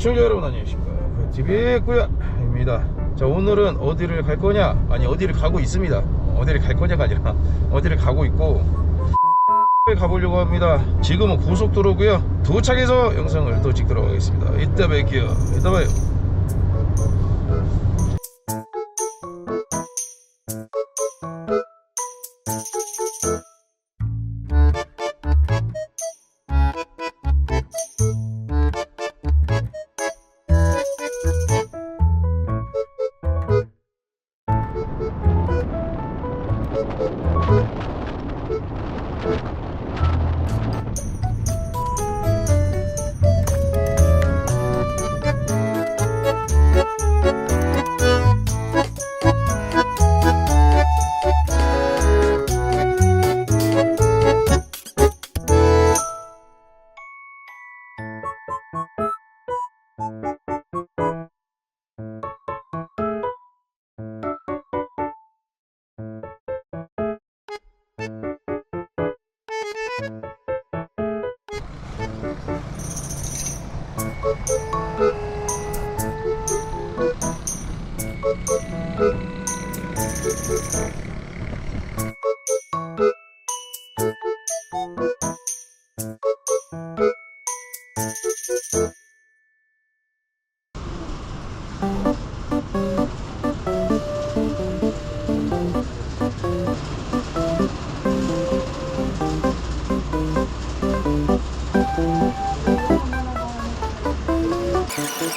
시청자 여러분 안녕하십니까? TV의 꾸야입니다. 자 오늘은 어디를 갈 거냐? 아니 어디를 가고 있습니다. 어디를 갈 거냐가 아니라 어디를 가고 있고 가보려고 합니다. 지금은 고속도로고요. 도착해서 영상을 또 찍도록 하겠습니다. 이따 뵐게요. 이따 봐요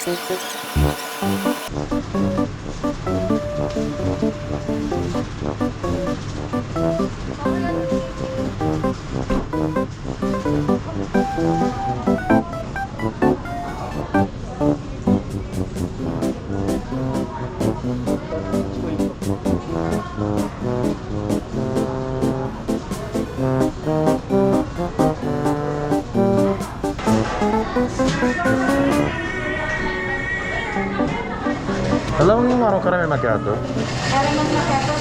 Música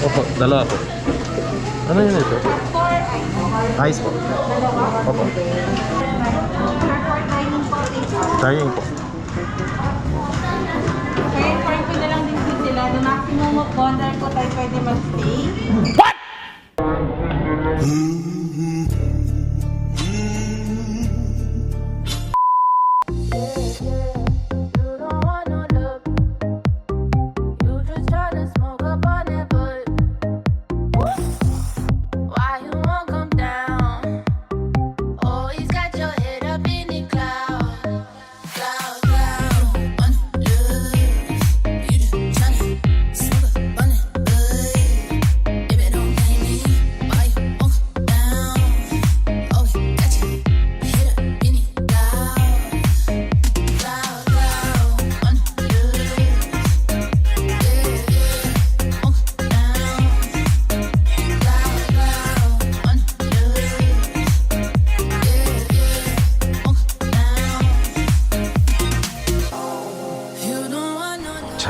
Opo, dalawa po. Ano yun ito? Ice po. Opo. Dining po. Okay, for ko na lang din po sila. The maximum of one po tayo pwede mag-stay. You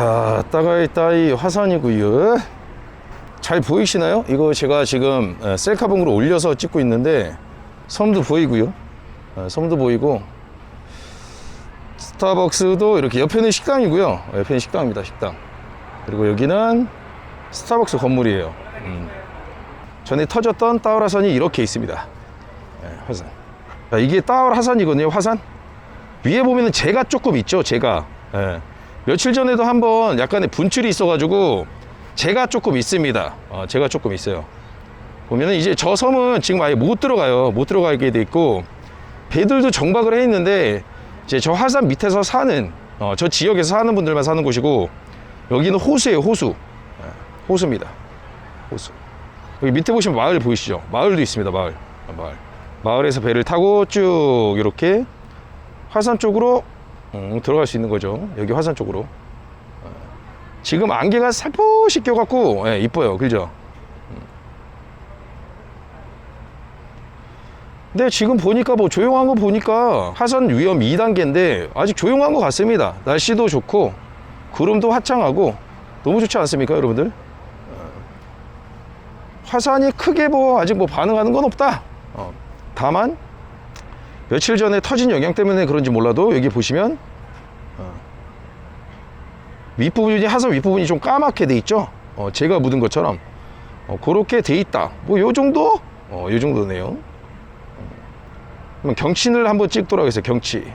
자, 따가이 따이 화산이고요. 잘 보이시나요? 이거 제가 지금 에, 셀카봉으로 올려서 찍고 있는데 섬도 보이고요. 에, 섬도 보이고 스타벅스도 이렇게 옆에는 식당이고요. 옆에는 식당입니다. 식당. 그리고 여기는 스타벅스 건물이에요. 음. 전에 터졌던 따울 화산이 이렇게 있습니다. 예, 화산. 자, 이게 따울 화산이거든요. 화산. 위에 보면은 재가 조금 있죠. 재가. 예. 며칠 전에도 한번 약간의 분출이 있어가지고 재가 조금 있습니다. 어, 재가 조금 있어요. 보면은 이제 저 섬은 지금 아예 못 들어가요. 못 들어가게 돼 있고 배들도 정박을 해 있는데 이제 저 화산 밑에서 사는 어, 저 지역에서 사는 분들만 사는 곳이고 여기는 호수예요. 호수. 예, 호수입니다. 호수. 여기 밑에 보시면 마을 보이시죠? 마을도 있습니다. 마을. 어, 마을. 마을에서 배를 타고 쭉 이렇게 화산 쪽으로 음, 들어갈 수 있는 거죠. 여기 화산 쪽으로. 어, 지금 안개가 살포시 껴갖고 예, 이뻐요. 그죠? 음. 근데 지금 보니까 뭐 조용한 거 보니까 화산 위험 2단계인데 아직 조용한 것 같습니다. 날씨도 좋고 구름도 화창하고 너무 좋지 않습니까, 여러분들? 어, 화산이 크게 뭐 아직 뭐 반응하는 건 없다. 어, 다만 며칠 전에 터진 영향 때문에 그런지 몰라도 여기 보시면 어, 윗부분이 하선 윗부분이 좀 까맣게 돼 있죠? 어, 제가 묻은 것처럼. 어, 그렇게 돼 있다. 뭐 요 정도? 어, 요 정도네요. 그럼 경치를 한번 찍도록 하겠어요 경치.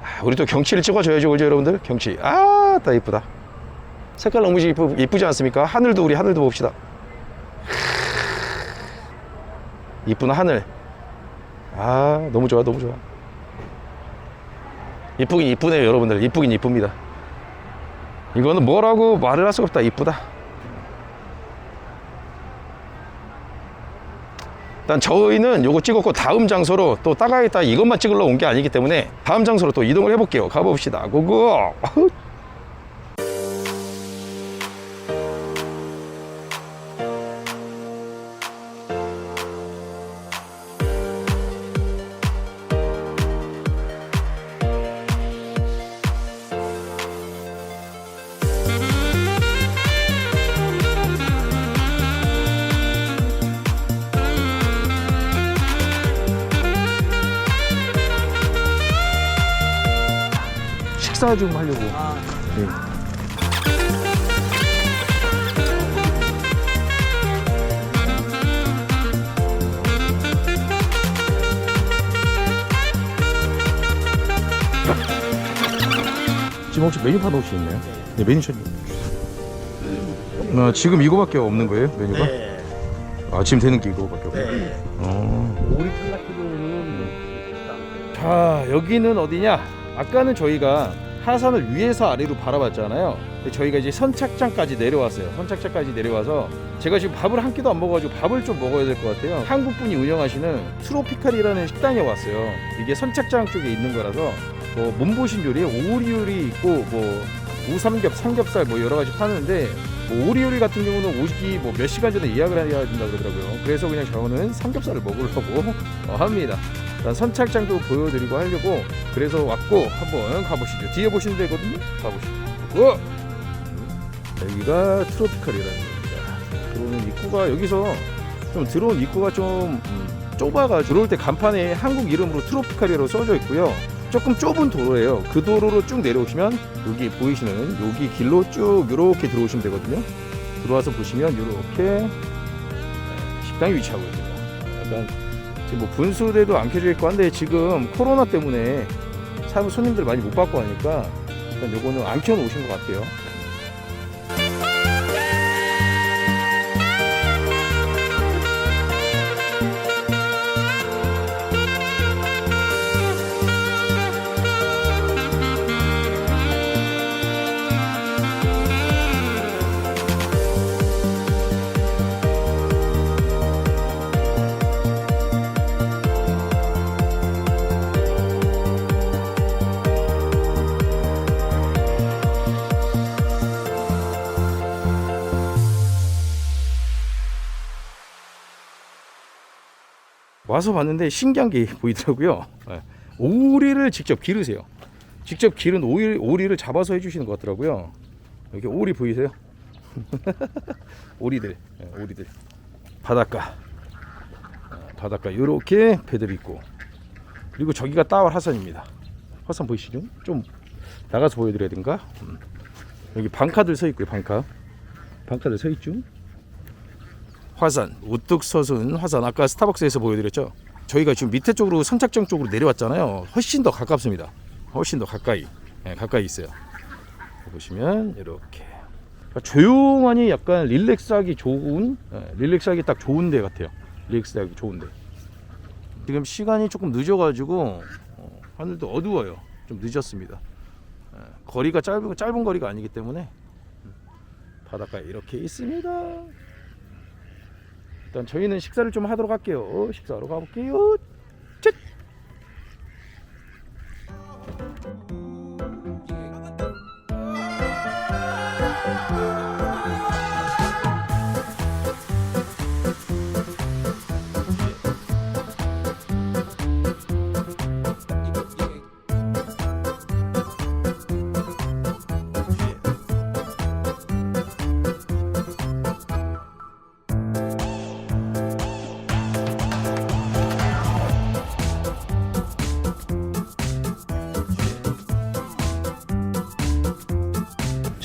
아, 우리 또 경치를 찍어줘야죠 그죠 여러분들? 경치. 아따 이쁘다. 색깔 너무 이쁘, 이쁘지 않습니까? 하늘도 우리 하늘도 봅시다. 이쁜 하늘 아 너무 좋아 너무 좋아. 이쁘긴 이쁘네요 여러분들. 이쁘긴 이쁩니다. 이거는 뭐라고 말을 할 수가 없다. 이쁘다. 일단 저희는 요거 찍었고 다음 장소로 또 따가겠다 이것만 찍으러 온 게 아니기 때문에 다음 장소로 또 이동을 해볼게요. 가봅시다. 고고 식사 좀 하려고 네. 지금 혹시 메뉴판 혹시 있나요? 네, 메뉴판 어, 지금 이거밖에 없는 거예요 메뉴가? 네. 아 지금 되는 게 이거밖에 없어요? 네. 어. 오리 탈락기로는 자 여기는 어디냐 아까는 저희가 하산을 위에서 아래로 바라봤잖아요. 저희가 이제 선착장까지 내려왔어요. 선착장까지 내려와서 제가 지금 밥을 한 끼도 안 먹어가지고 밥을 좀 먹어야 될 것 같아요. 한국 분이 운영하시는 트로피칼이라는 식당에 왔어요. 이게 선착장 쪽에 있는 거라서 뭐 몸보신 요리 오리 요리 있고 뭐 우삼겹 삼겹살 뭐 여러 가지 파는데 뭐 오리 요리 같은 경우는 오기 뭐 몇 시간 전에 예약을 해야 된다 그러더라고요. 그래서 그냥 저는 삼겹살을 먹으려고 어, 합니다 일단 선착장도 보여드리고 하려고 그래서 왔고 한번 가보시죠. 뒤에 보시면 되거든요. 가보시죠. 고! 여기가 트로피칼이라는 겁니다. 들어오는 입구가 여기서 좀 들어온 입구가 좀 음, 좁아가 들어올 때 간판에 한국 이름으로 트로피칼이라고 써져 있고요. 조금 좁은 도로예요. 그 도로로 쭉 내려오시면 여기 보이시는 여기 길로 쭉 이렇게 들어오시면 되거든요. 들어와서 보시면 이렇게 식당이 위치하고 있습니다 뭐 분수대도 안 켜져 있고 한데 지금 코로나 때문에 사람 손님들 많이 못 받고 하니까 일단 요거는 안 켜놓으신 것 같아요. 와서 봤는데 신기한 게 보이더라고요. 예. 오리를 직접 기르세요. 직접 기른 오리, 오리를 잡아서 해주시는 것 같더라고요. 여기 오리 보이세요? 오리들, 예, 오리들. 바닷가, 어, 바닷가 이렇게 배들이 있고 그리고 저기가 따월 하산입니다. 화산 보이시죠? 좀 나가서 보여드려야 된가? 음. 여기 방카들 서 있고요, 방카. 방카들 서 있죠? 화산 우뚝 솟은 화산. 아까 스타벅스에서 보여드렸죠? 저희가 지금 밑에 쪽으로 선착장 쪽으로 내려왔잖아요. 훨씬 더 가깝습니다. 훨씬 더 가까이. 예, 가까이 있어요. 보시면 이렇게. 그러니까 조용하니 약간 릴렉스하기 좋은 예, 릴렉스하기 딱 좋은 데 같아요. 릴렉스하기 좋은 데. 지금 시간이 조금 늦어가지고 어, 하늘도 어두워요. 좀 늦었습니다. 예, 거리가 짧은 짧은 거리가 아니기 때문에 음, 바닷가에 이렇게 있습니다 일단 저희는 식사를 좀 하도록 할게요. 식사하러 가볼게요.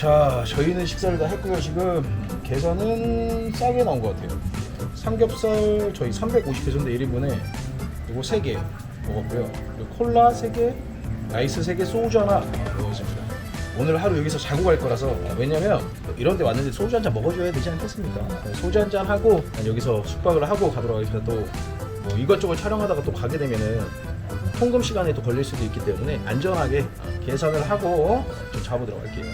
자, 저희는 식사를 다 했고요. 지금 계산은 싸게 나온 것 같아요. 삼겹살 저희 350회전데 1인분에 이거 3개 먹었고요. 그리고 콜라 3개, 아이스 3개, 소주 하나 먹었습니다. 오늘 하루 여기서 자고 갈 거라서 왜냐면 이런 데 왔는데 소주 한 잔 먹어줘야 되지 않겠습니까? 네, 소주 한 잔 하고 여기서 숙박을 하고 가도록 하겠습니다. 또뭐 이것저것 촬영하다가 또 가게 되면은 통금 시간에 또 걸릴 수도 있기 때문에 안전하게 계산을 하고 좀 잡아보도록 할게요.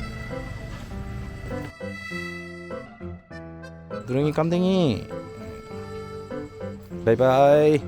누렁이 깜댕이. 바이바이